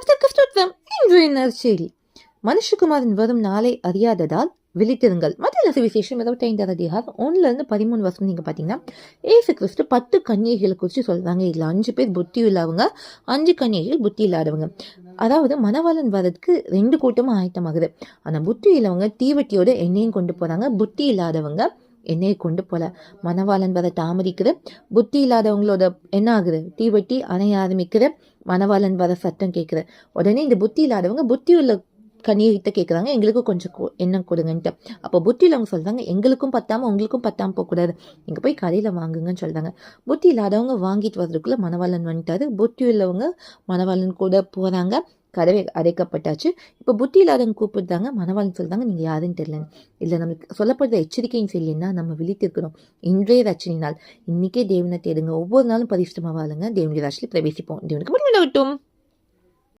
கர்த்தருக்கு ஸ்தோத்திரம் இன்றைய நற்செய்தி மனுஷகுமாரன் வரும் நாளை அறியாததால் விழித்திருங்கள். மத்திய சுவிசேஷம் இருபத்தி ஐந்தாவது அதிகாரம் ஒன்றுலேருந்து பதிமூணு வருஷம் நீங்கள் பார்த்தீங்கன்னா ஏசு கிறிஸ்து பத்து கன்னிகைகளை குறித்து சொல்கிறாங்க இதில் அஞ்சு பேர் புத்தி உள்ளவங்க அஞ்சு கன்னிகைகள் புத்தி இல்லாதவங்க. அதாவது மணவாளன் வரதுக்கு ரெண்டு கூட்டமும் ஆயத்தமாகுது. ஆனால் புத்தி இல்லாதவங்க தீவட்டியோட எண்ணெயும் கொண்டு போகிறாங்க புத்தி இல்லாதவங்க என்னையை கொண்டு போல. மணவாளன் வர தாமதிக்குது. புத்தி இல்லாதவங்களோட என்ன ஆகுது? தீவட்டி அணைய ஆரம்பிக்குது. மணவாளன் வர சத்தம் கேட்குது உடனே இந்த புத்தி இல்லாதவங்க புத்தி உள்ள கனியத்தை கேட்குறாங்க எங்களுக்கும் கொஞ்சம் கொ- எண்ணெய் கொடுங்கன்ட்டு. அப்போ புத்தி அவங்க சொல்கிறாங்க எங்களுக்கும் பத்தாமல் உங்களுக்கும் பத்தாமல் போகக்கூடாது இங்கே போய் கடையில் வாங்குங்கன்னு சொல்கிறாங்க புத்தி இல்லாதவங்க வாங்கிட்டு வர்றதுக்குள்ளே மணவாளன் வந்துட்டாரு. புத்தி உள்ளவங்க மணவாளன் கூட போகிறாங்க கதவை அடைக்கப்பட்டாச்சு. இப்போ புத்தி இல்லாதவங்க கூப்பிடுறாங்க. மணவாளன் சொல்கிறாங்க நீங்கள் யாருன்னு தெரியல இல்லை நம்மளுக்கு சொல்லப்படுற எச்சரிக்கையும் சரி என்ன? நம்ம விழித்திருக்கிறோம். இன்றைய ரச்சனை நாள். இன்றைக்கே தேவனை தேடுங்க. ஒவ்வொரு நாளும் பரிசுத்தமாக வாழுங்க தேவனுடைய ராசியில் பிரவேசிப்போம். தேவனுக்கு மட்டும் விட்டும்